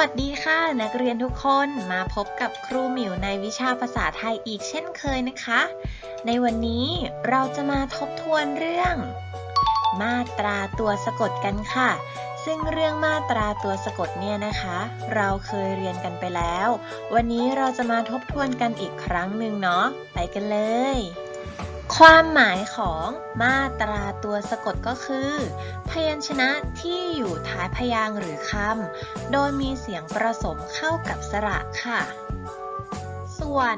วัสดีค่ะ นักเรียนทุกคนมาพบกับครูหมิวในวิชาภาษาไทยอีกเช่นเคยนะคะ ในวันนี้เราจะมาทบทวนเรื่อง มาตราตัวสะกดกันค่ะ ซึ่งเรื่องมาตราตัวสะกดเนี่ยนะคะ เราเคยเรียนกันไปแล้ว วันนี้เราจะมาทบทวนกันอีกครั้งหนึ่งเนาะไปกันเลย ความหมายของมาตราตัวสะกดก็คือ พยัญชนะที่อยู่ท้ายพยางค์หรือคำโดยมีเสียงผสมเข้ากับสระค่ะ ส่วน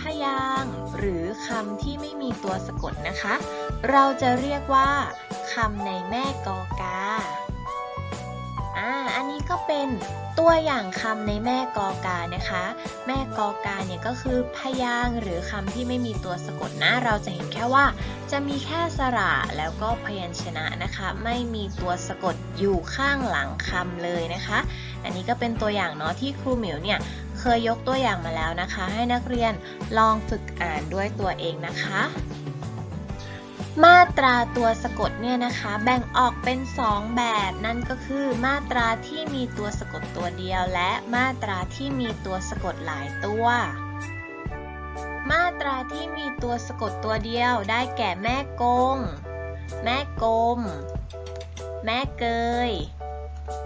พยางค์หรือคำที่ไม่มีตัวสะกดนะคะ เราจะเรียกว่าคำในแม่กอกาอ่าอันนี้ก็เป็น ตัวอย่างคำในแม่กอกานะคะ แม่กอกาเนี่ยก็คือพยางหรือคำที่ไม่มีตัวสะกดนะ เราจะเห็นแค่ว่าจะมีแค่สระแล้วก็พยัญชนะนะคะ ไม่มีตัวสะกดอยู่ข้างหลังคำเลยนะคะ อันนี้ก็เป็นตัวอย่างเนาะที่ครูหมิวเนี่ยเคยยกตัวอย่างมาแล้วนะคะ ให้นักเรียนลองฝึกอ่านด้วยตัวเองนะคะ มาตราตัวสะกดเนี่ยนะคะแบ่งออกเป็น 2 แบบนั่นก็คือมาตราที่มีตัวสะกดตัวเดียว และมาตราที่มีตัวสะกดหลายตัว มาตราที่มีตัวสะกดตัวเดียวได้แก่แม่กง แม่กลม แม่เกย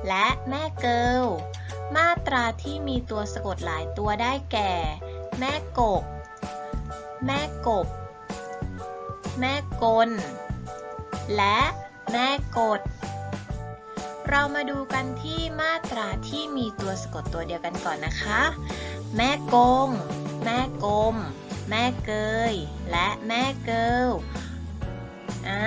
และแม่เกิลมาตราที่มีตัวสะกดหลายตัวได้แก่ แม่กบ แม่กบ แม่กล และแม่กด เรามาดูกันที่มาตราที่มีตัวสะกดตัวเดียวกันก่อนนะคะ แม่กง แม่กลม แม่เกย และแม่เกิลอ่า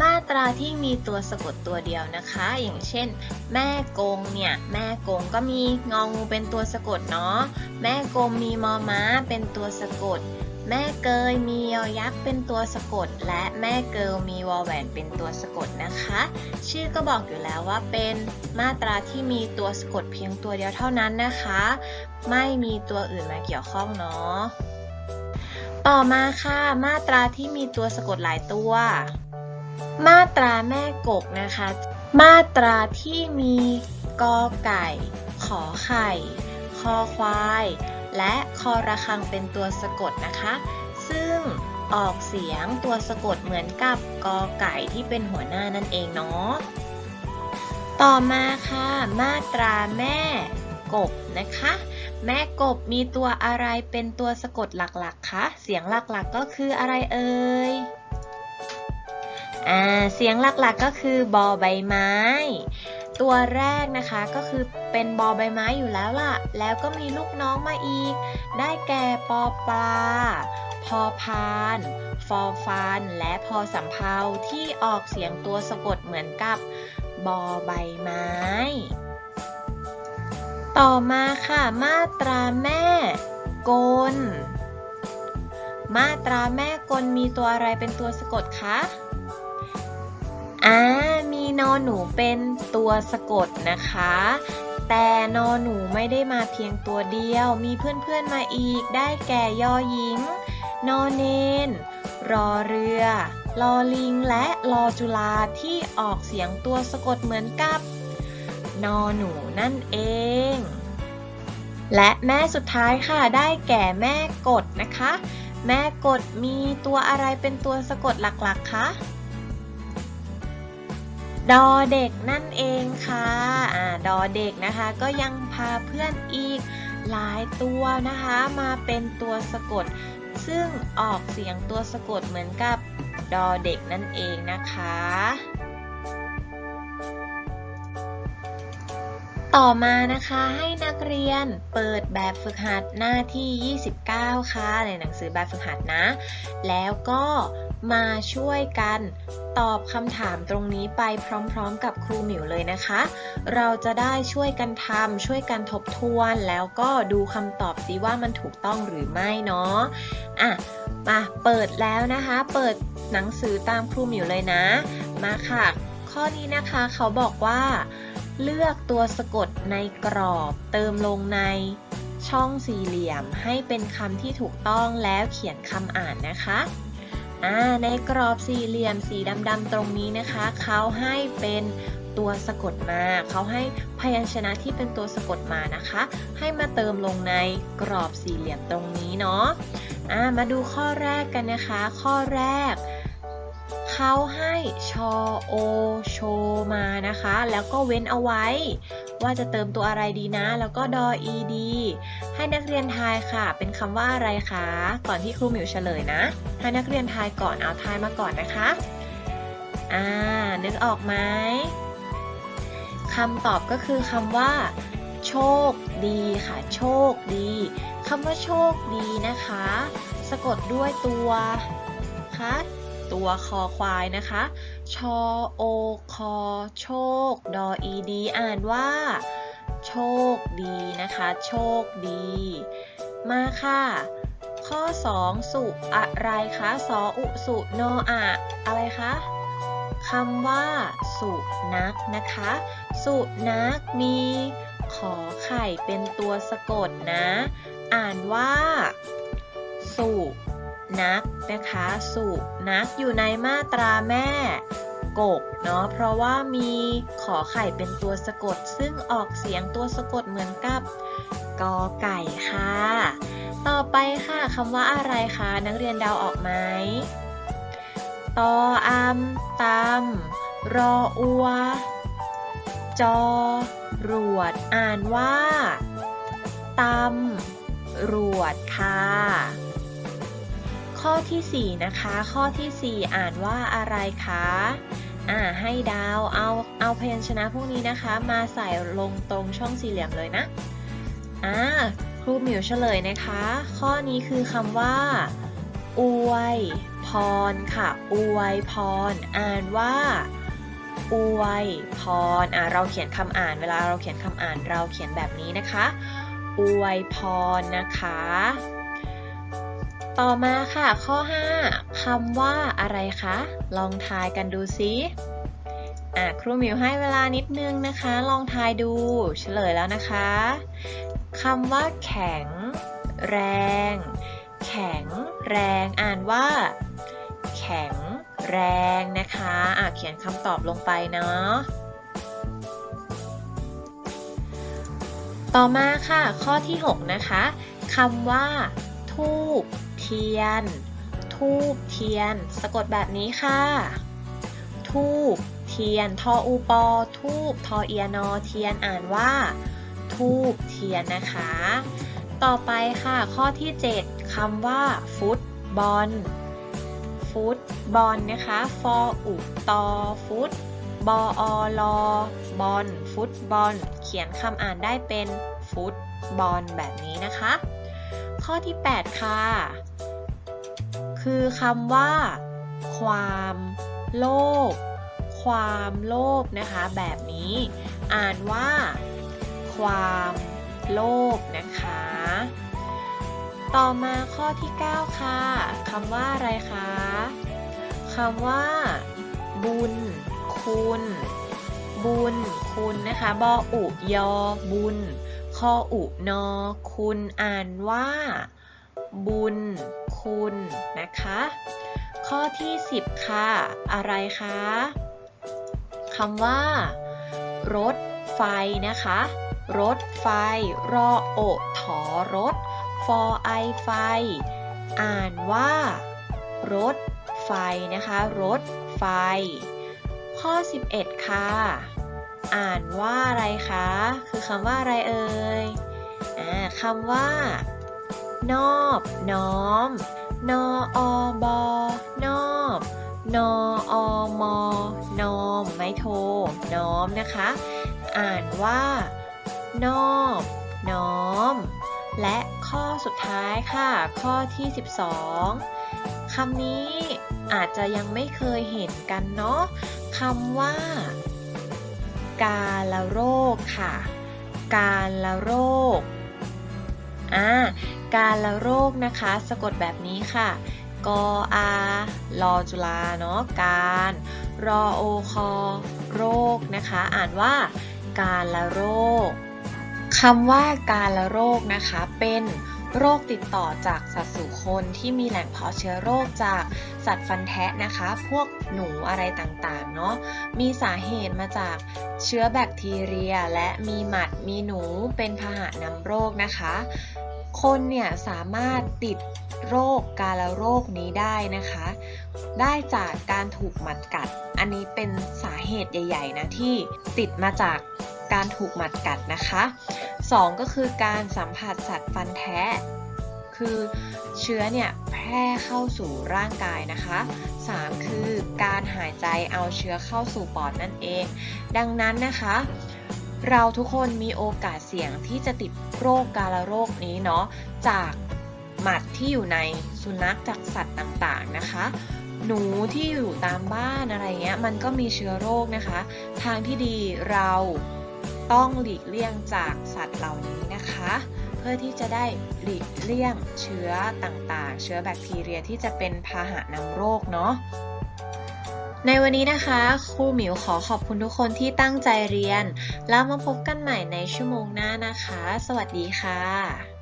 มาตราที่มีตัวสะกดตัวเดียวนะคะ อย่างเช่น แม่กงเนี่ย แม่กงก็มีงองูเป็นตัวสะกดเนาะ แม่กลมมีมอม้าเป็นตัวสะกด แม่เกยมียอยักษ์เป็นตัวสะกด และแม่เกิลมีวอแหวนเป็นตัวสะกดนะคะ ชื่อก็บอกอยู่แล้วว่าเป็นมาตราที่มีตัวสะกดเพียงตัวเดียวเท่านั้นนะคะ ไม่มีตัวอื่นมาเกี่ยวข้องเนาะต่อมาค่ะมาตราที่มีตัวสะกดหลายตัว มาตราแม่กกนะคะ มาตราที่มีกอไก่ ขอไข่ คอควาย และคอระฆังเป็นตัวสะกดนะคะ ซึ่งออกเสียงตัวสะกดเหมือนกับกอไก่ที่เป็นหัวหน้านั่นเองเนาะ ต่อมาค่ะ มาตราแม่กบนะคะ แม่กบมีตัวอะไรเป็นตัวสะกดหลักๆคะเสียงหลักๆก็คืออะไรเอ่ยอ่าเสียงหลักๆก็คือบอใบไม้ ตัวแรกนะคะก็คือเป็นบอใบไม้อยู่แล้วล่ะ แล้วก็มีลูกน้องมาอีก ได้แก่ปอปลา พอพาน ฟอฟานและพอสำเพาที่ออกเสียงตัวสะกดเหมือนกับบอใบไม้ ต่อมาค่ะ มาตราแม่กล มาตราแม่กลมีตัวอะไรเป็นตัวสะกดคะ อ่า มี นอหนูเป็นตัวสะกดนะคะ แต่นอหนูไม่ได้มาเพียงตัวเดียว มีเพื่อนๆมาอีก ได้แก่ยอหญิง นอเนน รอเรือ ลอลิง และลอจุลาที่ออกเสียงตัวสะกดเหมือนกับ นอหนูนั่นเองและแม่สุดท้ายค่ะได้แก่แม่กดนะคะ แม่กดมีตัวอะไรเป็นตัวสะกดหลักๆคะ ดอเด็กนั่นเองค่ะอ่าดอเด็กนะคะก็ยังพาเพื่อนอีกหลายตัวนะคะมาเป็นตัวสะกด ซึ่งออกเสียงตัวสะกดเหมือนกับดอเด็กนั่นเองนะคะ ต่อมานะคะให้นักเรียนเปิดแบบฝึกหัดหน้าที่ 29 ค่ะในหนังสือแบบฝึกหัดนะ แล้วก็ มาช่วยกันตอบคำถามตรงนี้ไปพร้อมๆ กับครูหมิวเลยนะคะ เราจะได้ช่วยกันทำช่วยกันทบทวน แล้วก็ดูคำตอบซิว่ามันถูกต้องหรือไม่เนาะอะมาเปิดแล้วนะคะ เปิดหนังสือตามครูหมิวเลยนะ มาค่ะ ข้อนี้นะคะเขาบอกว่า เลือกตัวสะกดในกรอบ เติมลงในช่องสี่เหลี่ยมให้เป็นคำที่ถูกต้องแล้วเขียนคำอ่านนะคะ ในกรอบสี่เหลี่ยมสีดำๆตรงนี้นะคะ เขาให้เป็นตัวสะกดมา เขาให้พยัญชนะที่เป็นตัวสะกดมานะคะ ให้มาเติมลงในกรอบสี่เหลี่ยมตรงนี้เนาะอ่ามาดูข้อแรกกันนะคะ ข้อแรก เขาให้ชอโอโชมานะคะ แล้วก็เว้นเอาไว้ ว่าจะเติมตัวอะไรดีนะ แล้วก็ดออีดีให้นักเรียนทายค่ะ เป็นคำว่าอะไรคะ ก่อนที่ครูหมิวเฉลยนะ ให้นักเรียนทายก่อนเอาทายมาก่อนนะคะ อ่า นึกออกไหมคำตอบก็คือคำว่า โชคดีค่ะ โชคดีคำว่าโชคดีนะคะ สะกดด้วยตัวคะตัวคอควายนะคะ ชอโอคอโชค ดออีดี อ่านว่า โชคดีนะคะ โชคดี มาค่ะ ข้อ 2 สุอะไรคะสออุสุโนอะอะไรคะคำว่า สุนักนะคะ สุนักมี ขอไข่เป็นตัวสะกดนะ อ่านว่า สุ นักนะคะสุนักอยู่ในมาตราแม่ กกเนาะเพราะว่ามีขอไข่เป็นตัวสะกด ซึ่งออกเสียงตัวสะกดเหมือนกับกอไก่ค่ะ ต่อไปค่ะคำว่าอะไรคะนักเรียนเดาออกไหมตออามตามรออัว จอ รวด อ่านว่าตำรวดค่ะ ข้อที่ 4 นะคะ ข้อที่ 4 อ่านว่าอะไรคะอ่าให้ดาวเอาเอาพยัญชนะพวกนี้นะคะ มาใส่ลงตรงช่องสี่เหลี่ยมเลยนะอ่าครูหมิวเฉลยนะคะ ข้อนี้คือคำว่า อวย พรค่ะ อวยพร อ่านว่า อวยพรอ่าเราเขียนคำอ่าน เวลาเราเขียนคำอ่านเราเขียนแบบนี้นะคะ อวยพรนะคะ ต่อมาค่ะข้อ 5คำว่าอะไรคะ ลองทายกันดูซิอะครูหมิวให้เวลานิดนึงนะคะ ลองทายดูเฉลยแล้วนะคะคำว่า แข็ง แรง แข็ง แรงอ่านว่า แข็ง แรงนะคะอะเขียนคำตอบลงไปเนาะต่อมาค่ะ ข้อที่ 6 นะคะคำว่า ทูบ ทียน ทูบเทียน สะกดแบบนี้ค่ะ ทูบเทียน ทออูปอ ทูบทอเอียนอ เทียนอ่านว่า ทูบเทียนนะคะ ต่อไปค่ะข้อที่ 7คำว่า ฟุตบอล ฟุตบอลนะคะ ฟออุตอ ฟุตบออลอบอล ฟุตบอล เขียนคำอ่านได้เป็น ฟุตบอลแบบนี้นะคะ ข้อที่ 8 ค่ะ คือคำว่า ความ โลภความโลภนะคะ แบบนี้อ่านว่า ความโลภนะคะ ต่อมาข้อที่ 9 ค่ะคำว่าอะไรคะคำว่า บุญ คุณ บุญ คุณนะคะบออุยอบุญคออุนอ คุณอ่านว่า บุญ คุณ นะคะ ข้อที่ 10 ค่ะ อะไรคะคำว่า รถไฟนะคะ รถไฟ รอโอถอรถฟอไอไฟ อ่านว่า รถไฟนะคะ รถไฟ ข้อ 11 ค่ะ อ่านว่าอะไรคะ คือคำว่าอะไรเอ่ยอ่าคำว่า นอบน้อม นออบอนอบ นออมนอมไม่โท น้อมนะคะ อ่านว่านอบน้อม และข้อสุดท้ายค่ะ ข้อที่ 12คำนี้อาจจะยังไม่เคยเห็นกันเนาะคำว่า กาลโรคค่ะ กาลโรคอ่า การและโรคนะคะ สะกดแบบนี้ค่ะกออารอจุลาเนาะการ รอโอคอโรคนะคะ อ่านว่าการละโรคคำว่าการละโรคนะคะ เป็นโรคติดต่อจากสัตว์สู่คนที่มีแหล่งเพาะเชื้อโรคจากสัตว์ฟันแทะนะคะ พวกหนูอะไรต่างๆ เนาะ มีสาเหตุมาจากเชื้อแบคทีเรีย และมีหมัดมีหนูเป็นพาหะนำโรคนะคะ คนเนี่ยสามารถติดโรคกาฬโรคนี้ได้นะคะ ได้จากการถูกหมัดกัด อันนี้เป็นสาเหตุใหญ่ ๆ นะที่ติดมาจากการถูกหมัดกัดนะคะ 2 ก็คือการสัมผัสสัตว์ฟันแท้ คือเชื้อเนี่ยแพร่เข้าสู่ร่างกายนะคะ 3 คือการหายใจเอาเชื้อเข้าสู่ปอดนั่นเอง ดังนั้นนะคะ เราทุกคนมีโอกาสเสี่ยงที่จะติดโรคกาฬโรคนี้เนาะจากหมัดที่อยู่ในสุนัขจากสัตว์ต่างๆนะคะหนูที่อยู่ตามบ้านอะไรเงี้ยมันก็มีเชื้อโรคนะคะ ทางที่ดีเราต้องหลีกเลี่ยงจากสัตว์เหล่านี้นะคะ พื่อที่จะได้หลีกเลี่ยงเชื้อต่างๆ เชื้อแบคทีเรียที่จะเป็นพาหะนำโรคเนาะในวันนี้นะคะครูหมิวขอขอบคุณทุกคนที่ตั้งใจเรียน แล้วมาพบกันใหม่ในชั่วโมงหน้านะคะ สวัสดีค่ะ